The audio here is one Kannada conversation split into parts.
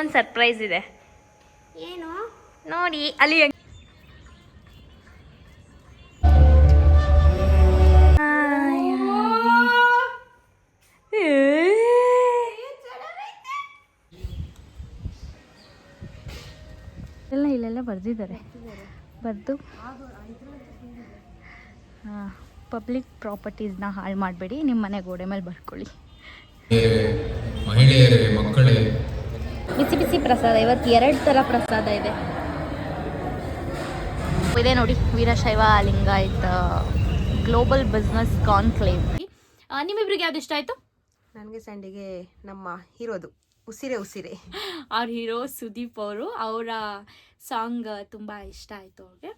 ಒಂದು ಸರ್ಪ್ರೈಸ್ ಇದೆ. ಏನು? ನೋಡಿ ಅಲ್ಲಿ ಹೆಂಗ್- ಎಲ್ಲ ಇಲ್ಲೆಲ್ಲ ಬರೆದಿದ್ದಾರೆ. ಬರೆದು. ಪಬ್ಲಿಕ್ ಪ್ರಾಪರ್ಟೀಸ್ನ ಹಾಳು ಮಾಡಬೇಡಿ ನಿಮ್ಮ ಮನೆ ಗೋಡೆ ಮೇಲೆ ಬರ್ಕೊಳ್ಳಿ. ಮಹಿಳೆಯರೇ ಮಕ್ಕಳೇ ಬಿಸಿ ಬಿಸಿ ಪ್ರಸಾದ ಇವತ್ತು ಎರಡು ಥರ ಪ್ರಸಾದ ಇದೆ. ಇದೆ ನೋಡಿ Veerashaiva Lingayat global business conclave ನಿಮ್ಮಿಬ್ರಿಗೆ ಯಾವ್ದು ಇಷ್ಟ ಆಯಿತು? ನನಗೆ ಸಂಡಿಗೆ ನಮ್ಮ ಹೀರೋದು ಉಸಿರೆ ಉಸಿರೆ. ಅವ್ರ ಹೀರೋ ಸುದೀಪ್ ಅವರು ಅವರ ಸಾಂಗ್ ತುಂಬ ಇಷ್ಟ ಆಯಿತು ಅವ್ರಿಗೆ.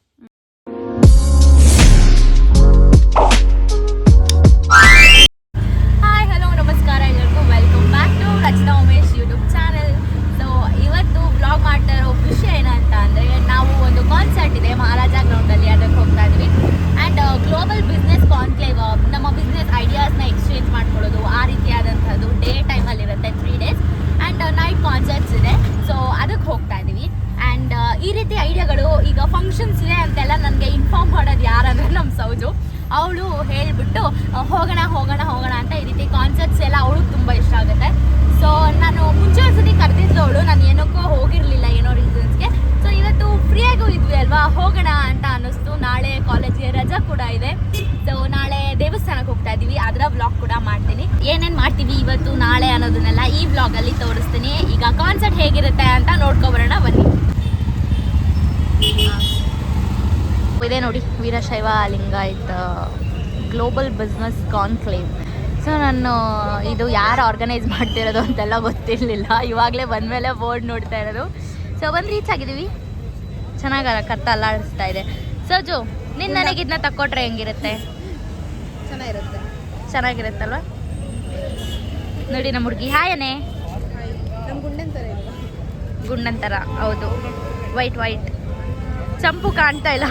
ಈ ರೀತಿ ಐಡಿಯಾಗಳು ಈಗ ಫಂಕ್ಷನ್ಸ್ ಇದೆ ಅಂತೆಲ್ಲ ನನಗೆ ಇನ್ಫಾರ್ಮ್ ಮಾಡೋದು ಯಾರಂದ್ರೆ ನಮ್ಮ ಸೌಜು. ಅವಳು ಹೇಳಿಬಿಟ್ಟು ಹೋಗೋಣ ಹೋಗೋಣ ಹೋಗೋಣ ಅಂತ ಈ ರೀತಿ ಕಾನ್ಸರ್ಟ್ಸ್ ಎಲ್ಲ ಅವಳಿಗೆ ತುಂಬ ಇಷ್ಟ ಆಗುತ್ತೆ. ಸೊ ನಾನು ಮುಂಚೆ ಒಂದ್ಸತಿ ಕರೆದಿದ್ದು ಅವಳು ನಾನು ಏನಕ್ಕೋ ಹೋಗಿರಲಿಲ್ಲ ಏನೋ ರೀಸನ್ಸ್ಗೆ ಸೊ ಇವತ್ತು ಫ್ರೀಯಾಗೂ ಇದ್ವಿ ಅಲ್ವಾ? ಹೋಗೋಣ ಅಂತ ಅನ್ನಿಸ್ತು. ನಾಳೆ ಕಾಲೇಜ್ಗೆ ರಜಾ ಕೂಡ ಇದೆ. ಸೊ ನಾಳೆ ದೇವಸ್ಥಾನಕ್ಕೆ ಹೋಗ್ತಾ ಇದ್ದೀವಿ. ಅದರ ವ್ಲಾಗ್ ಕೂಡ ಮಾಡ್ತೀನಿ. ಏನೇನು ಮಾಡ್ತೀವಿ ಇವತ್ತು, ನಾಳೆ ಅನ್ನೋದನ್ನೆಲ್ಲ ಈ ವ್ಲಾಗಲ್ಲಿ ತೋರಿಸ್ತೀನಿ. ಈಗ ಕಾನ್ಸರ್ಟ್ ಹೇಗಿರುತ್ತೆ ಅಂತ ನೋಡ್ಕೊಬರೋಣ ಬನ್ನಿ. ಇದೆ ನೋಡಿ Veerashaiva Lingayat global business conclave so ನಾನು ಇದು ಯಾರು ಆರ್ಗನೈಸ್ ಮಾಡ್ತಿರೋದು ಅಂತೆಲ್ಲ ಗೊತ್ತಿರಲಿಲ್ಲ. ಇವಾಗಲೇ ಬಂದಮೇಲೆ ಬೋರ್ಡ್ ನೋಡ್ತಾ ಇರೋದು. ಸೊ ಬಂದು ರೀಚ್ ಆಗಿದ್ದೀವಿ. ಚೆನ್ನಾಗಲ್ಲ ಕತ್ತ ಅಲ್ಲಾಡಿಸ್ತಾ ಇದೆ. ಸೊ ಜೋ ನಿನ್ನ ನನಗೆ ಇದನ್ನ ತಕ್ಕೊಟ್ರೆ ಹೆಂಗಿರುತ್ತೆ? ಚೆನ್ನಾಗಿರುತ್ತೆ. ಚೆನ್ನಾಗಿರುತ್ತಲ್ವ? ನೋಡಿ ನಮ್ಮ ಹುಡುಗಿ. ಹಾಯನೇ ಗುಂಡಂತರ ಹೌದು. ವೈಟ್ ವೈಟ್ ಚಂಪು ಕಾಣ್ತಾ ಇಲ್ಲ.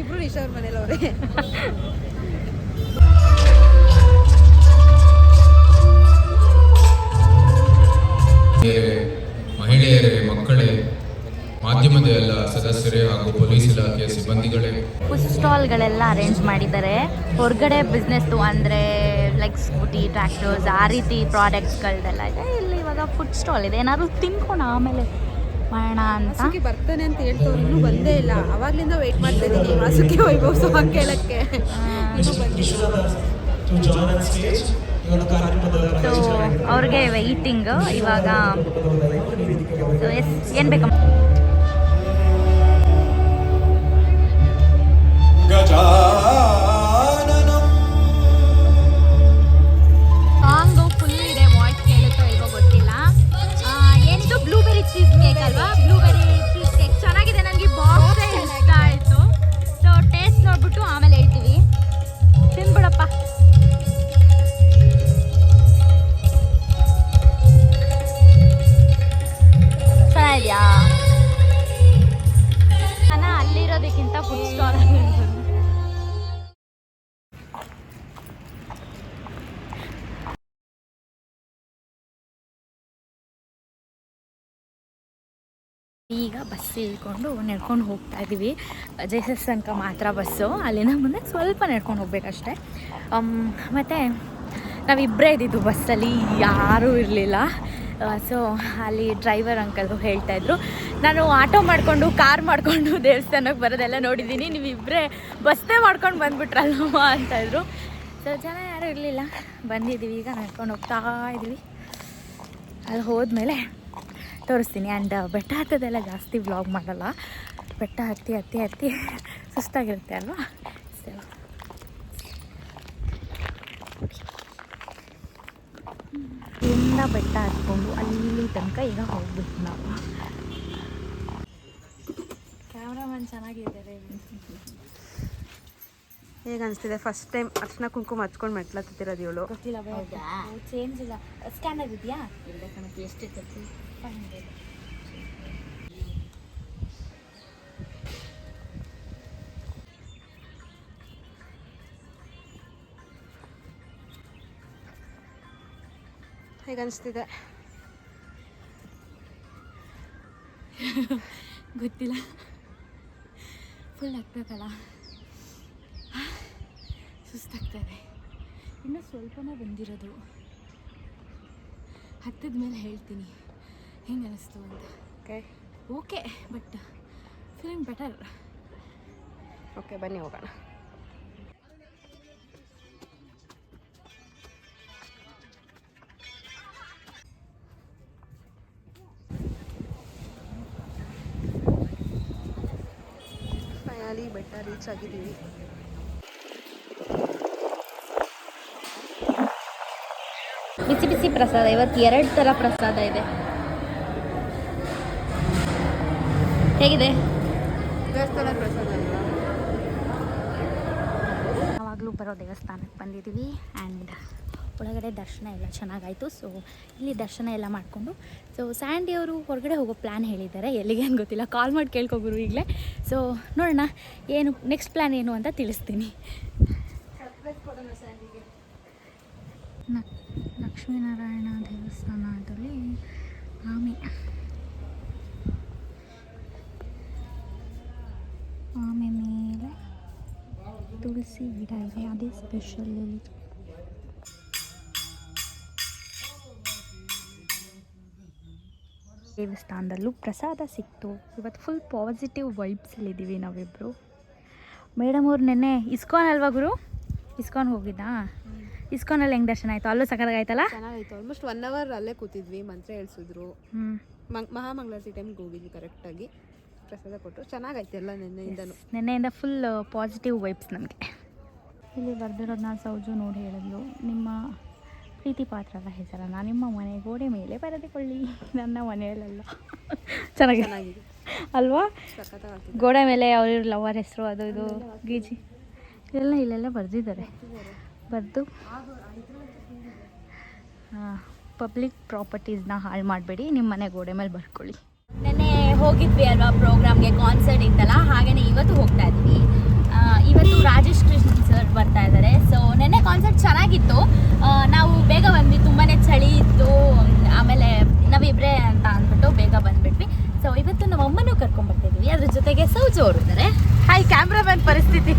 ಇಬ್ರು ನಿಶಾ ಅವ್ರ ಮನೇಲಿ ಅವರೇ. ಮಹಿಳೆಯರೇ ಮಕ್ಕಳೇ ಮಾಧ್ಯಮದ ಎಲ್ಲ ಸದಸ್ಯರೇ ಹಾಗೂ ಪೊಲೀಸ್ ಇಲಾಖೆಯ ಸಿಬ್ಬಂದಿಗಳೇ. ಫುಡ್ ಸ್ಟಾಲ್ಗಳೆಲ್ಲ ಅರೇಂಜ್ ಮಾಡಿದ್ದಾರೆ. ಹೊರಗಡೆ ಬಿಸ್ನೆಸ್ ಅಂದರೆ ಲೈಕ್ ಸ್ಕೂಟಿ ಟ್ರ್ಯಾಕ್ಟರ್ಸ್ ಆ ರೀತಿ ಪ್ರಾಡಕ್ಟ್ಸ್ಗಳದೆಲ್ಲ ಇದೆ. ಇಲ್ಲಿ ಇವಾಗ ಫುಡ್ ಸ್ಟಾಲ್ ಇದೆ. ಏನಾದ್ರು ತಿನ್ಕೊಂಡು ಆಮೇಲೆ ಮಾಡೋಣ ಅಂತ. ಬರ್ತಾನೆ ಅಂತ ಹೇಳ್ತವ್ರು ಇನ್ನೂ ಬಂದೇ ಇಲ್ಲ. ಅವಾಗ್ಲಿಂದ ವೆಯ್ಟ್ ಮಾಡ್ತಾ ಇದ್ದೀನಿ ವಾಸುಕಿ ವೈಭವ್ ಸಾಂಗ್ ಕೇಳಕ್ಕೆ ಇನ್ನೂ ಬಂದಿಲ್ಲ. ಸೊ ಅವ್ರಿಗೆ ವೆಯ್ಟಿಂಗ್ ಇವಾಗ ಏನ್ ಬೇಕಮ್ಮ ಸಾಂಗು กันว่าบลูเบ ಈಗ ಬಸ್ ಇಳ್ಕೊಂಡು ನಡ್ಕೊಂಡು ಹೋಗ್ತಾ ಇದ್ದೀವಿ ಜೆಸಸ್ ತನಕ ಮಾತ್ರ ಬಸ್ಸು ಅಲ್ಲಿನ ಮುಂದೆ ಸ್ವಲ್ಪ ನಡ್ಕೊಂಡು ಹೋಗ್ಬೇಕಷ್ಟೆ. ಮತ್ತು ನಾವಿಬ್ಬರೇ ಇದ್ದಿದ್ದು ಬಸ್ಸಲ್ಲಿ ಯಾರೂ ಇರಲಿಲ್ಲ. ಸೊ ಅಲ್ಲಿ ಡ್ರೈವರ್ ಅಂಕಲ್ರು ಹೇಳ್ತಾಯಿದ್ರು ನಾನು ಆಟೋ ಮಾಡಿಕೊಂಡು ಕಾರ್ ಮಾಡಿಕೊಂಡು ದೇವಸ್ಥಾನಕ್ಕೆ ಬರೋದೆಲ್ಲ ನೋಡಿದ್ದೀನಿ. ನೀವಿಬ್ಬರೇ ಬಸ್ನೇ ಮಾಡ್ಕೊಂಡು ಬಂದುಬಿಟ್ರಲ್ವ? ಅಂತಾಯಿದ್ರು ಸೊ ಜನ ಯಾರೂ ಇರಲಿಲ್ಲ. ಬಂದಿದ್ದೀವಿ, ಈಗ ನಡ್ಕೊಂಡು ಹೋಗ್ತಾ ಇದ್ದೀವಿ ಅಲ್ಲಿ ಹೋದ್ಮೇಲೆ ತೋರಿಸ್ತೀನಿ. ಆ್ಯಂಡ್ ಬೆಟ್ಟ ಹತ್ತದೆಲ್ಲ ಜಾಸ್ತಿ ವ್ಲಾಗ್ ಮಾಡಲ್ಲ. ಬೆಟ್ಟ ಹತ್ತಿ ಹತ್ತಿ ಹತ್ತಿ ಸುಸ್ತಾಗಿರುತ್ತೆ ಅಲ್ವಾ? ಸೊ ಇಲ್ಲಿಂದ ಬೆಟ್ಟ ಹತ್ಕೊಂಡು ಅಲ್ಲಿ ತನಕ ಈಗ ಹೋಗ್ಬೇಕು ನಾವು. ಕ್ಯಾಮ್ರಾಮನ್ ಚೆನ್ನಾಗಿದ್ದಾರೆ ಹೇಗೆ ಅನಿಸ್ತಿದೆ? ಫಸ್ಟ್ ಟೈಮ್ ಅರ್ಶನ ಕುಂಕುಮ ಹಚ್ಕೊಂಡು ಮೆಟ್ಲತ್ತಿರೋದು ಇವಳು. ಗೊತ್ತಿಲ್ಲ ಚೇಂಜ್ ಇಲ್ಲ. ಸ್ಕ್ಯಾನರ್ ಇದೆಯಾ ಎಷ್ಟಿತ್ತು ಫೈವ್ ಹಂಡ್ರೆಡ್ ಹೇಗೆ ಅನಿಸ್ತಿದೆ ಗೊತ್ತಿಲ್ಲ ಫುಲ್ ಹತ್ಬೇಕಲ್ಲ ಸುಸ್ತಾಗ್ತದೆ. ಇನ್ನೂ ಸ್ವಲ್ಪನೇ ಬಂದಿರೋದು. ಹತ್ತಿದ ಮೇಲೆ ಹೇಳ್ತೀನಿ. ಹೆಂಗೆ ಅನಿಸ್ತು ಅಂತ? Okay okay but feeling better okay ಬನ್ನಿ ಹೋಗೋಣ. ಫೈನಲಿ ಬೆಟ್ಟ ರೀಚ್ ಆಗಿದ್ದೀವಿ. ಬಿಸಿ ಬಿಸಿ ಪ್ರಸಾದ ಇವತ್ತು ಎರಡು ಥರ ಪ್ರಸಾದ ಇದೆ. ಹೇಗಿದೆ? ಯಾವಾಗಲೂ ಬರೋ ದೇವಸ್ಥಾನಕ್ಕೆ ಬಂದಿದ್ದೀವಿ ಆ್ಯಂಡ್ ಒಳಗಡೆ ದರ್ಶನ ಎಲ್ಲ ಚೆನ್ನಾಗಾಯಿತು. ಸೊ ಇಲ್ಲಿ ದರ್ಶನ ಎಲ್ಲ ಮಾಡಿಕೊಂಡು ಸೊ ಸ್ಯಾಂಡಿ ಅವರು ಹೊರಗಡೆ ಹೋಗೋ ಪ್ಲ್ಯಾನ್ ಹೇಳಿದ್ದಾರೆ. ಎಲ್ಲಿಗೆ ಅಂತ ಗೊತ್ತಿಲ್ಲ. ಕಾಲ್ ಮಾಡಿ ಕೇಳ್ಕೊಗುರು ಈಗಲೇ. ಸೊ ನೋಡೋಣ ಏನು ನೆಕ್ಸ್ಟ್ ಪ್ಲ್ಯಾನ್ ಏನು ಅಂತ ತಿಳಿಸ್ತೀನಿ. ನ- ಲಕ್ಷ್ಮೀನಾರಾಯಣ ದೇವಸ್ಥಾನದಲ್ಲಿ ಆಮೆ. ಆಮೆ ಮೇಲೆ ತುಳಸಿ ಗಿಡ ಇದೆ ಅದೇ ಸ್ಪೆಷಲ್ ಇಲ್ಲಿ ದೇವಸ್ಥಾನದಲ್ಲೂ ಪ್ರಸಾದ ಸಿಕ್ತು. ಇವತ್ತು ಫುಲ್ ಪಾಸಿಟಿವ್ ವೈಬ್ಸಲ್ಲಿದ್ದೀವಿ ನಾವಿಬ್ಬರು ಮೇಡಮ್ ಅವ್ರು ನೆನ್ನೆ ಇಸ್ಕಾನ್ ಅಲ್ವಾ ಗುರು? ಇಸ್ಕಾನ್ ಹೋಗಿದ್ದಾ ಇಸ್ಕಾನಲ್ಲಿ ಹೆಂಗೆ ದರ್ಶನ ಆಯಿತು? ಅಲ್ಲೂ ಸಕತ್ತಾಗಾಯ್ತಲ್ಲ ಆಯಿತು ಆಲ್ಮೋಸ್ಟ್ ಒನ್ ಅವರ್ ಅಲ್ಲೇ ಕೂತಿದ್ವಿ ಮಂತ್ರ ಹೇಳ್ಸಿದ್ರು. ಮಹಾಮಂಗಳಾರತಿ ಟೈಮ್ಗೆ ಹೋಗಿದ್ವಿ ಕರೆಕ್ಟಾಗಿ ಪ್ರಸಾದ ಕೊಟ್ಟರು. ಚೆನ್ನಾಗೈತೆ ಎಲ್ಲ ನಿನ್ನೆಯಿಂದನೂ. ನಿನ್ನೆಯಿಂದ ಫುಲ್ ಪಾಸಿಟಿವ್ ವೈಬ್ಸ್ ನಮಗೆ. ಇಲ್ಲಿ ಬರೆದಿರೋದನ್ನ ಸೌಜು ನೋಡಿ ಹೇಳಿದ್ಲು. ನಿಮ್ಮ ಪ್ರೀತಿ ಪಾತ್ರದ ಹೆಸರನ್ನು ನಿಮ್ಮ ಮನೆ ಗೋಡೆ ಮೇಲೆ ಬರೆದುಕೊಳ್ಳಿ. ನನ್ನ ಮನೆಯಲ್ಲೆಲ್ಲ. ಚೆನ್ನಾಗಿ ಚೆನ್ನಾಗಿದೆ. ಅಲ್ವಾ? ಗೋಡೆ ಮೇಲೆ ಅವ್ರ ಲವರ್ ಹೆಸರು ಅದು ಇದು ಗೀಜಿ ಇದೆಲ್ಲ ಇಲ್ಲೆಲ್ಲ ಬರೆದಿದ್ದಾರೆ. ಬರೆದು. ಪಬ್ಲಿಕ್ ಪ್ರಾಪರ್ಟೀಸ್ನ ಹಾಳು ಮಾಡಬೇಡಿ. ನಿಮ್ಮ ಮನೆ ಗೋಡೆ ಮೇಲೆ ಬರ್ಕೊಳ್ಳಿ. ಹೋಗಿದ್ವಿ ಅಲ್ವಾ ಪ್ರೋಗ್ರಾಮ್ಗೆ ಕಾನ್ಸರ್ಟ್ ಇತ್ತಲ್ಲ ಹಾಗೆಯೇ ಇವತ್ತು ಹೋಗ್ತಾ ಇದ್ವಿ. ಇವತ್ತು ರಾಜೇಶ್ ಕೃಷ್ಣ ಸರ್ ಬರ್ತಾ ಇದ್ದಾರೆ ಸೊ ನೆನ್ನೆ ಕಾನ್ಸರ್ಟ್ ಚೆನ್ನಾಗಿತ್ತು. ನಾವು ಬೇಗ ಬಂದ್ವಿ ತುಂಬಾ ಚಳಿ ಇತ್ತು. ಆಮೇಲೆ ನಾವಿಬ್ಬರೇ ಅಂತ ಅಂದ್ಬಿಟ್ಟು ಬೇಗ ಬಂದ್ಬಿಟ್ವಿ. ಸೊ ಇವತ್ತು ನಮ್ಮ ಅಮ್ಮನೂ ಕರ್ಕೊಂಡ್ಬರ್ತಿದ್ವಿ ಅದ್ರ ಜೊತೆಗೆ ಸೌಜು ಅವರು ಇದ್ದಾರೆ ಹಾಯ್ ಕ್ಯಾಮ್ರಾಮನ್ ಪರಿಸ್ಥಿತಿ.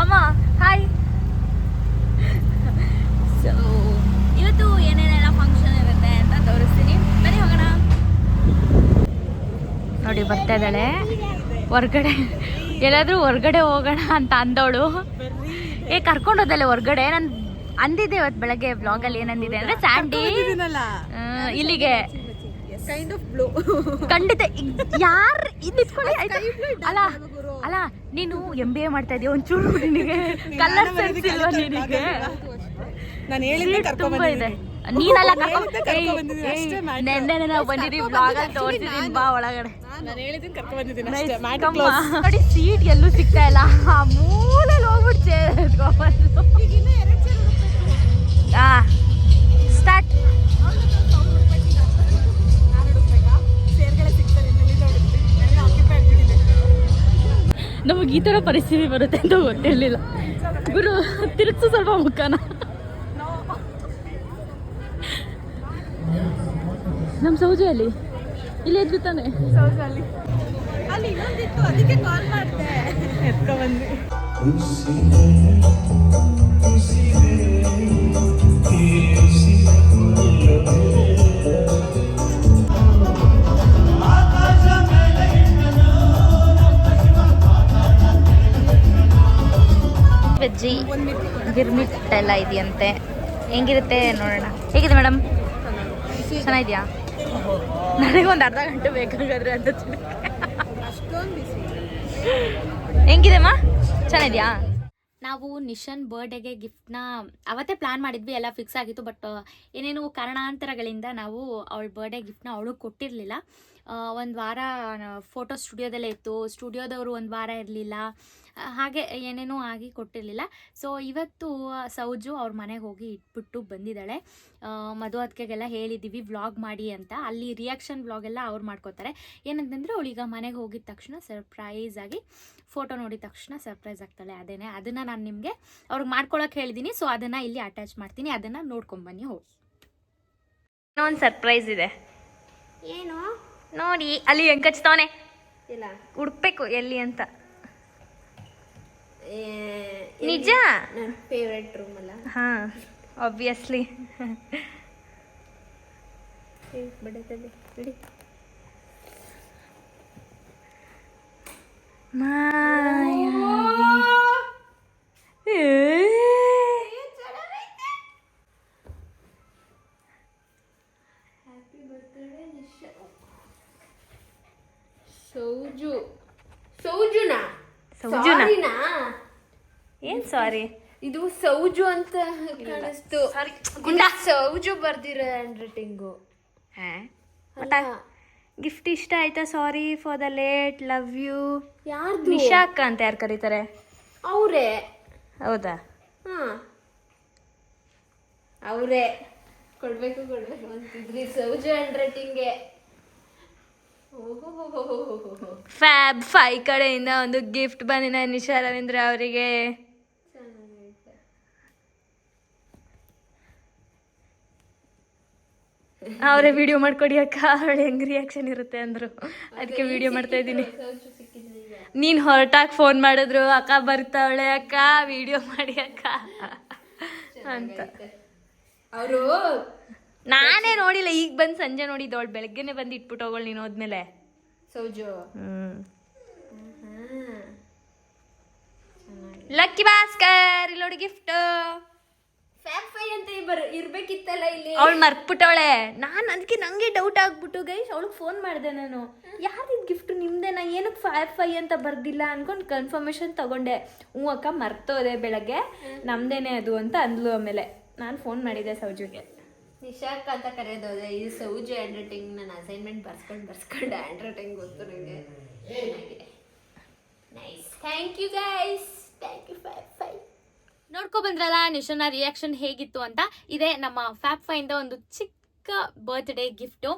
ಅಮ್ಮ ಹಾಯ್ ಸೊ ಇವತ್ತು ಏನೇನೆಲ್ಲ ಫಂಕ್ಷನ್ ಇರುತ್ತೆ ಅಂತ ತೋರಿಸ್ತೀನಿ ಬನ್ನಿ ಹೋಗೋಣ ನೋಡಿ ಬರ್ತಾ ಇದ್ದಾಳೆ. ಹೊರ್ಗಡೆ ಎಲ್ಲಾದರೂ ಹೊರ್ಗಡೆ ಹೋಗೋಣ ಅಂತ ಅಂದವಳು. ಏ ಕರ್ಕೊಂಡು ಹೋದಲ್ಲ ಹೊರ್ಗಡೆ? ನಾನು ಅಂದಿದ್ದೆ ಇವತ್ತು ಬೆಳಗ್ಗೆ ಬ್ಲಾಗಲ್ಲಿ ಏನಂದಿದೆ ಅಂದ್ರೆ ಸ್ಯಾಂಡಿ ಇಲ್ಲಿಗೆ. ಖಂಡಿತ ಯಾರು ಅಲ್ಲ ಅಲ್ಲ ನೀನು ಎಂ ಬಿ ಎ ಮಾಡ್ತಾ ಇದೀಯ? ಒಂಚೂರು ನಿನಗೆ ಕಲರ್ ಸೆನ್ಸ್ ಇಲ್ವಾ ನಿನಗೆ? ತುಂಬಾ ಇದೆ. ನೀನೆಲ್ಲ ನೆನ್ನೆ ನಾವು ಬಂದಿದ್ದೀವಿ ಬ್ಲಾಗ್ ಅಲ್ಲಿ ತೋರಿಸಿದೀನಿ ಬಾ ಒಳಗಡೆ. ನಾನು ಹೇಳಿದ್ದೀನಿ ಕರ್ಕೊಂಡ್ ಬಂದಿದ್ದೀನಿ Nice, ಅಷ್ಟೇ. Come on. ನೋಡಿ ಸೀಟ್ ಎಲ್ಲೂ ಸಿಗ್ತಾ ಇಲ್ಲ. ಆ ಮೂಲೆಯಲ್ಲಿ ಹೋಗ್ಬಿಟ್ಟು ಚೇರ್ ಎತ್ಕೊಂಡ್ಬಂದು ಹಾ ಸ್ಟಾರ್ಟ್ ನಮಗೆ ಈ ಥರ ಪರಿಸ್ಥಿತಿ ಬರುತ್ತೆ ಅಂತ ಗೊತ್ತಿರಲಿಲ್ಲ. ಗುರು ತಿರುಗಿಸು ಸ್ವಲ್ಪ ಮುಖನ. ನಮ್ಮ ಸೌಜೆಯಲ್ಲಿ. ಇಲ್ಲಿ ಎದ್ದು ತಾನೆ. ಅಲ್ಲಿ ಇನ್ನೊಂದಿತ್ತು ಅದಕ್ಕೆ ಕಾಲ್ ಮಾಡಿದೆ. ಎತ್ಕೊಂಡ್ ಬಂದ್ವಿ ವೆಜ್ಜಿ ಗಿರ್ಮಿಟ್ ಎಲ್ಲ ಇದೆಯಂತೆ. ಹೆಂಗಿರುತ್ತೆ ನೋಡೋಣ. ಹೇಗಿದೆ ಮೇಡಮ್ ಚೆನ್ನಾಗಿದ್ಯಾ? ನನಗೊಂದು ಅರ್ಧ ಗಂಟೆ ಬೇಕಾಗಾದ್ರೆ ಅಂತ ಹೆಂಗಿದೆಮ್ಮ ಚೆನ್ನಾಗಿದ್ಯಾ? ನಾವು ನಿಶನ್ ಬರ್ಡೇಗೆ ಗಿಫ್ಟ್ನ ಅವತ್ತೇ ಪ್ಲ್ಯಾನ್ ಮಾಡಿದ್ವಿ, ಎಲ್ಲ ಫಿಕ್ಸ್ ಆಗಿತ್ತು ಬಟ್ ಏನೇನು ಕಾರಣಾಂತರಗಳಿಂದ ನಾವು ಅವಳ ಬರ್ಡೇ ಗಿಫ್ಟ್ನ ಅವಳು ಕೊಟ್ಟಿರಲಿಲ್ಲ. ಒಂದು ವಾರ ಫೋಟೋ ಸ್ಟುಡಿಯೋದಲ್ಲೇ ಇತ್ತು. ಸ್ಟುಡಿಯೋದವರು ಒಂದು ವಾರ ಇರಲಿಲ್ಲ. ಹಾಗೆ ಏನೇನೋ ಆಗಿ ಕೊಟ್ಟಿರಲಿಲ್ಲ. ಸೊ ಇವತ್ತು ಸೌಜು ಅವ್ರ ಮನೆಗೆ ಹೋಗಿ ಇಟ್ಬಿಟ್ಟು ಬಂದಿದ್ದಾಳೆ. ಮಧು ಅದಕ್ಕೆಲ್ಲ ಹೇಳಿದ್ದೀವಿ ವ್ಲಾಗ್ ಮಾಡಿ ಅಂತ. ಅಲ್ಲಿ ರಿಯಾಕ್ಷನ್ ವ್ಲಾಗೆಲ್ಲ ಅವ್ರು ಮಾಡ್ಕೋತಾರೆ. ಏನಂತಂದರೆ ಅವಳೀಗ ಮನೆಗೆ ಹೋಗಿದ ತಕ್ಷಣ ಸರ್ಪ್ರೈಸ್ ಆಗಿ ಫೋಟೋ ನೋಡಿದ ತಕ್ಷಣ ಸರ್ಪ್ರೈಸ್ ಆಗ್ತಾಳೆ ಅದೇ ಅದನ್ನು ನಾನು ನಿಮಗೆ ಅವ್ರಿಗೆ ಮಾಡ್ಕೊಳಕ್ಕೆ ಹೇಳಿದ್ದೀನಿ ಸೊ ಅದನ್ನು ಇಲ್ಲಿ ಅಟ್ಯಾಚ್ ಮಾಡ್ತೀನಿ. ಅದನ್ನು ನೋಡ್ಕೊಂಬನ್ನಿ ಹೋಗಿ. ಒಂದು ಸರ್ಪ್ರೈಸ್ ಇದೆ. ಏನು? ನೋಡಿ ಅಲ್ಲಿ ಹೆಂಗ್ ಕಚ್ತವನೆ ಇಲ್ಲ. ಹುಡ್ಬೇಕು ಎಲ್ಲಿ ಅಂತ. ನಿಜ? ನನ್ನ ಫೇವ್ರೆಟ್ ರೂಮ್ ಅಲ್ಲ. ಹಾ ಆಬ್ವಿಯಸ್ಲಿ ಬಿಡಿ ಸೌಜುನಾ? ಏನ್ ಸಾರಿ? ಇದು ಸೌಜು ಅಂತ ಕಾಣಿಸ್ತು. ಗುಂಡ. ಸೌಜು ಬರ್ದಿರೋ ಹ್ಯಾಂಡ್ ರೈಟಿಂಗು ಗಿಫ್ಟ್ ಇಷ್ಟ ಆಯ್ತಾ sorry for the late love you ಯಾರು ನಿಶಾ ಅಕ್ಕ ಅಂತ ಯಾರು ಕರೀತಾರೆ? ಅವರೇ. ಹೌದಾ? ಹಾ. ಅವರೇ. ಕೊಡ್ಬೇಕು ಕೊಡ್ಬೇಕು ಅಂತಿದ್ರಿ ಸೌಜು ಹ್ಯಾಂಡ್ ರೈಟಿಂಗ್ಗೆ ಓಹೋ ಫ್ಯಾಬ್ ಫೈ ಕಡೆಯಿಂದ ಒಂದು ಗಿಫ್ಟ್ ಬಂದಿನ ನಿಶಾ ರವೀಂದ್ರ ಅವರಿಗೆ. ಅವರೇ ವಿಡಿಯೋ ಮಾಡ್ಕೊಡಿ ಅಕ್ಕ ಅವಳು ಹೆಂಗ್ ರಿಯಾಕ್ಷನ್ ಇರುತ್ತೆ ಅಂದ್ರು. ಅದಕ್ಕೆ ವಿಡಿಯೋ ಮಾಡ್ತಾ ಇದ್ದೀನಿ. ನೀನ್ ಹೊರಟಾಗಿ ಫೋನ್ ಮಾಡಿದ್ರು ಅಕ್ಕ ಬರ್ತಾವಳೆ ಅಕ್ಕ ವಿಡಿಯೋ ಮಾಡಿ ಅಕ್ಕ. ಅಂತ. ಅವರು ನಾನೇ ನೋಡಿಲ್ಲ ಈಗ ಬಂದು ಸಂಜೆ ನೋಡಿದ್ದು ಅವಳು ಬೆಳಗ್ಗೆನೆ ಬಂದು ಇಟ್ಬಿಟ್ಟು ಹೋಗೋಳು ನೀನು ಹೋದ್ಮೇಲೆ. ಸೌಜು. ಹ್ಮ್. ಲಕ್ಕಿ ಭಾಸ್ಕರ್ ಇಲ್ಲಿ ನೋಡಿ ಗಿಫ್ಟ್ ಫ್ಯಾಬ್ ಫೈ ಅಂತ ಇರ್ಬೇಕಿತ್ತಲ್ಲ ಇಲ್ಲಿ? ಅವಳು ಮರ್ತ್ಬಿಟ್ಟವಳೆ. ನಾನು ಅದಕ್ಕೆ ನಂಗೆ ಡೌಟ್ ಆಗ್ಬಿಟ್ಟು ಗೈಸ್ ಅವಳಿಗೆ ಫೋನ್ ಮಾಡಿದೆ ನಾನು. ಯಾರಿದ್ ಗಿಫ್ಟ್ ನಿಮ್ದೇನಾ ಏನಕ್ಕೆ ಫೈವ್ ಫೈ ಅಂತ ಬರ್ದಿಲ್ಲ ಅನ್ಕೊಂಡು ಕನ್ಫರ್ಮೇಶನ್ ತಗೊಂಡೆ. ಹ್ಞೂ ಅಕ್ಕ ಮರ್ತೋದೆ ಬೆಳಗ್ಗೆ. ನಮ್ದೇನೆ ಅದು ಅಂತ ಅಂದ್ಲು ಆಮೇಲೆ. ನಾನು ಫೋನ್ ಮಾಡಿದೆ ಸೌಜುಗೆ. ನಿಶಾಕ್ ಅಂತ ಕರೆಯೋದು ಇದು ಸೌಜಿ ಹ್ಯಾಂಡ್ ರೈಟಿಂಗ್ ನಾನು ಅಸೈನ್ಮೆಂಟ್ ಬರ್ಸ್ಕೊಂಡು ಬರ್ಸ್ಕೊಂಡು ಹ್ಯಾಂಡ್ ರೈಟಿಂಗ್ ಗೊತ್ತು ನನಗೆ nice thank you guys thank you five ಫೈ ನೋಡ್ಕೊ ಬಂದ್ರಲ್ಲ ನಿಶನ ರಿಯಾಕ್ಷನ್ ಹೇಗಿತ್ತು ಅಂತ. ಇದೆ ನಮ್ಮ ಫ್ಯಾಪ್ ಫೈಂದ ಒಂದು ಚಿಕ್ಕ ಬರ್ತ್ಡೇ ಗಿಫ್ಟು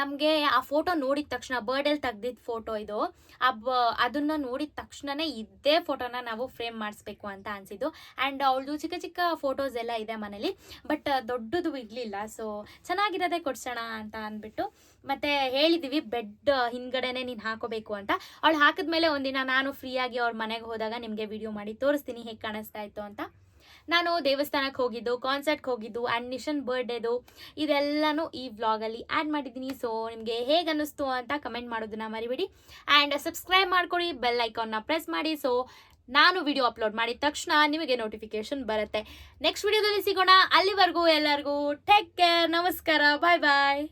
ನಮಗೆ ಆ ಫೋಟೋ ನೋಡಿದ ತಕ್ಷಣ ಬರ್ಡೇಲಿ ತೆಗ್ದಿದ್ದ ಫೋಟೋ ಇದು. ಆ ಬ, ಅದನ್ನು ನೋಡಿದ ತಕ್ಷಣವೇ ಇದೇ ಫೋಟೋನ ನಾವು ಫ್ರೇಮ್ ಮಾಡಿಸ್ಬೇಕು ಅಂತ ಅನಿಸಿದ್ದು. ಆ್ಯಂಡ್ ಅವಳದು ಚಿಕ್ಕ ಚಿಕ್ಕ ಫೋಟೋಸ್ ಎಲ್ಲ ಇದೆ ಮನೇಲಿ ಬಟ್ ದೊಡ್ಡದು ಇರಲಿಲ್ಲ. ಸೊ ಚೆನ್ನಾಗಿರೋದೇ ಕೊಡ್ಸೋಣ ಅಂತ ಅಂದ್ಬಿಟ್ಟು ಮತ್ತೆ ಹೇಳಿದ್ದೀವಿ ಬೆಡ್ ಹಿಂದ್ಗಡೆನೆ ನೀನು ಹಾಕೋಬೇಕು ಅಂತ. ಅವಳು ಹಾಕಿದ್ಮೇಲೆ ಒಂದಿನ ನಾನು ಫ್ರೀಯಾಗಿ ಅವ್ರ ಮನೆಗೆ ಹೋದಾಗ ನಿಮಗೆ ವಿಡಿಯೋ ಮಾಡಿ ತೋರಿಸ್ತೀನಿ ಹೇಗೆ ಕಾಣಿಸ್ತಾ ಇತ್ತು ಅಂತ. ನಾನು ದೇವಸ್ಥಾನಕ್ಕೆ ಹೋಗಿದ್ದು ಕಾನ್ಸರ್ಟ್ಗೆ ಹೋಗಿದ್ದು ಆ್ಯಂಡ್ ನಿಶನ್ ಬರ್ಡೇದು ಇದೆಲ್ಲನೂ ಈ ವ್ಲಾಗಲ್ಲಿ ಆ್ಯಡ್ ಮಾಡಿದ್ದೀನಿ. ಸೊ ನಿಮಗೆ ಹೇಗೆ ಅನ್ನಿಸ್ತು ಅಂತ ಕಮೆಂಟ್ ಮಾಡೋದನ್ನ ಮರಿಬೇಡಿ. ಆ್ಯಂಡ್ ಸಬ್ಸ್ಕ್ರೈಬ್ ಮಾಡ್ಕೊಳ್ಳಿ ಬೆಲ್ ಐಕಾನ್ನ ಪ್ರೆಸ್ ಮಾಡಿ. ಸೊ ನಾನು ವಿಡಿಯೋ ಅಪ್ಲೋಡ್ ಮಾಡಿದ ತಕ್ಷಣ ನಿಮಗೆ ನೋಟಿಫಿಕೇಶನ್ ಬರುತ್ತೆ. ನೆಕ್ಸ್ಟ್ ವಿಡಿಯೋದಲ್ಲಿ ಸಿಗೋಣ. ಅಲ್ಲಿವರೆಗೂ ಎಲ್ಲರಿಗೂ ಟೇಕ್ ಕೇರ್ ನಮಸ್ಕಾರ. ಬಾಯ್ ಬಾಯ್